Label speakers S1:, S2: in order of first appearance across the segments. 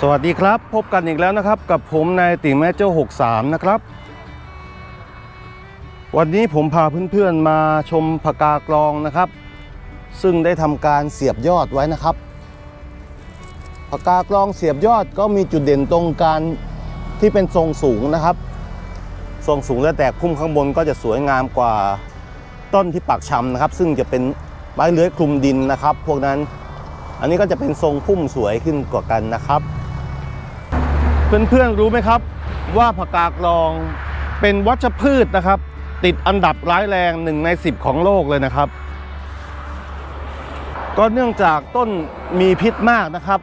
S1: สวัสดีครับ พบกันอีกแล้วนะครับ กับผมนายติแม่เจ้า 63 นะครับ วันนี้ผมพาเพื่อนๆมาชมผักกากลองนะครับ ซึ่งได้ทำการเสียบยอดไว้นะครับผักกากลองเสียบยอดก็มีจุดเด่นตรงการที่เป็นทรงสูงนะครับ ทรงสูงและแตกพุ่มข้างบนก็จะสวยงามกว่าต้นที่ปักชำนะครับ ซึ่งจะเป็นไม้เลื้อยคลุมดินนะครับ พวกนั้นอันนี้ก็จะเป็นทรงพุ่มสวยขึ้นกว่ากันนะครับ เพื่อนๆรู้ไหมครับ ว่าผักกาดลองเป็นวัชพืชนะครับ ติดอันดับร้ายแรงหนึ่งใน 10 ของโลกเลยนะครับ ก็เนื่องจากต้นมีพิษมากนะครับ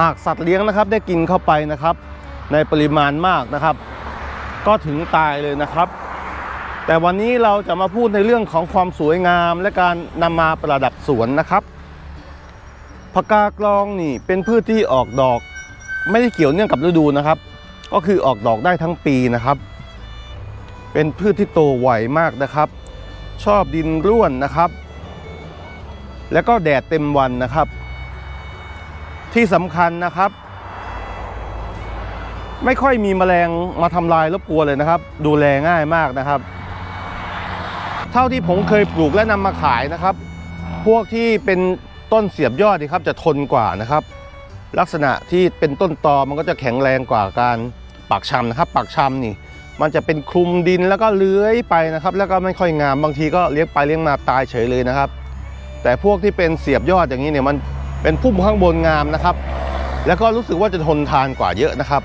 S1: หากสัตว์เลี้ยงนะครับได้กินเข้าไปนะครับ ในปริมาณมากนะครับ ก็ถึงตายเลยนะครับ แต่วันนี้เราจะมาพูดในเรื่องของความสวยงาม และการนำมาประดับสวนนะครับผักกากลองนี่เป็นพืชที่ออกดอก ไม่ได้เกี่ยวเนื่องกับฤดูนะครับ ก็คือออกดอกได้ทั้งปีนะครับ เป็นพืชที่โตไวมากนะครับ ชอบดินร่วนนะครับ แล้วก็แดดเต็มวันนะครับ ที่สำคัญนะครับ ไม่ค่อยมีแมลงมาทำลายรบกวนเลยนะครับ ดูแลง่ายมากนะครับ เท่าที่ผมเคยปลูกและนำมาขายนะครับ พวกที่เป็นต้นเสียบยอดนี่ครับจะทนกว่านะครับ ลักษณะที่เป็นต้นตอมันก็จะแข็งแรงกว่าการปักชำนะครับ ปักชำนี่ มันจะเป็นคลุมดินแล้วก็เลื้อยไปนะครับ แล้วก็ไม่ค่อยงามบางทีก็เลี้ยงไปเลี้ยงมาตายเฉยเลยนะครับ แต่พวกที่เป็นเสียบยอดอย่างนี้เนี่ยมันเป็นพุ่มข้างบนงามนะครับ แล้วก็รู้สึกว่าจะทนทานกว่าเยอะนะครับ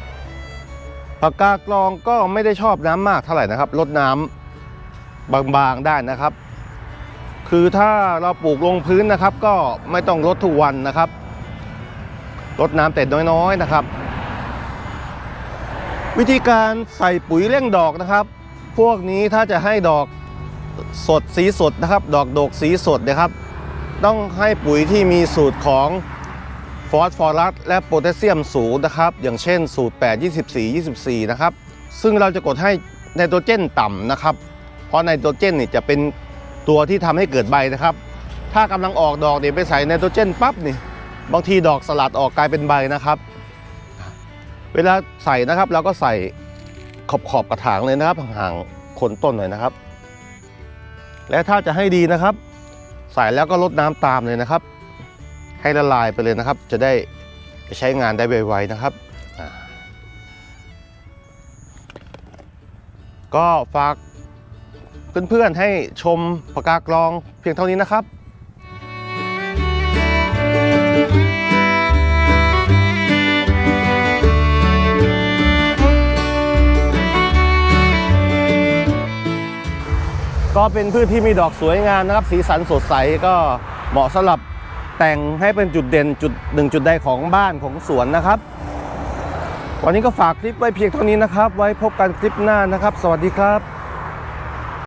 S1: ผักกาดกลองก็ไม่ได้ชอบน้ำมากเท่าไหร่นะครับลดน้ำบางๆได้นะครับ คือถ้าเราปลูกลงพื้นนะครับ ก็ไม่ต้องรดทุกวันนะครับ รดน้ำแต่น้อยๆนะครับ วิธีการใส่ปุ๋ยเร่งดอกนะครับ พวกนี้ถ้าจะให้ดอกสดสีสดนะครับ ดอกโดกสีสดนะครับ ต้องให้ปุ๋ยที่มีสูตรของฟอสฟอรัสและโพแทสเซียมสูงนะครับ อย่างเช่นสูตร 8 24 24 นะครับ ซึ่งเราจะกดให้ไนโตรเจนต่ำนะครับ เพราะไนโตรเจนนี่จะเป็นตัวที่ทำให้เกิดใบนะครับ ถ้ากำลังออกดอกเนี่ยไปใส่ไนโตรเจนปั๊บนี่ บางทีดอกสลัดออกกลายเป็นใบนะครับ เวลาใส่นะครับเราก็ใส่ขอบขอบกระถางเลยนะครับห่างๆโคนต้นหน่อยนะครับ และถ้าจะให้ดีนะครับ ใส่แล้วก็ลดน้ำตามเลยนะครับ ให้ละลายไปเลยนะครับ จะได้ใช้งานได้ไวๆนะครับ ก็ฝากเพื่อนๆให้ชมปากกากลองเพียงเท่านี้นะครับ ก็เป็นพืชที่มีดอกสวยงามนะครับ สีสันสดใสก็เหมาะสำหรับแต่งให้เป็นจุดเด่นจุดหนึ่งจุดใดของบ้านของสวนนะครับ วันนี้ก็ฝากคลิปไว้เพียงเท่านี้นะครับ ไว้พบกันคลิปหน้านะครับ สวัสดีครับ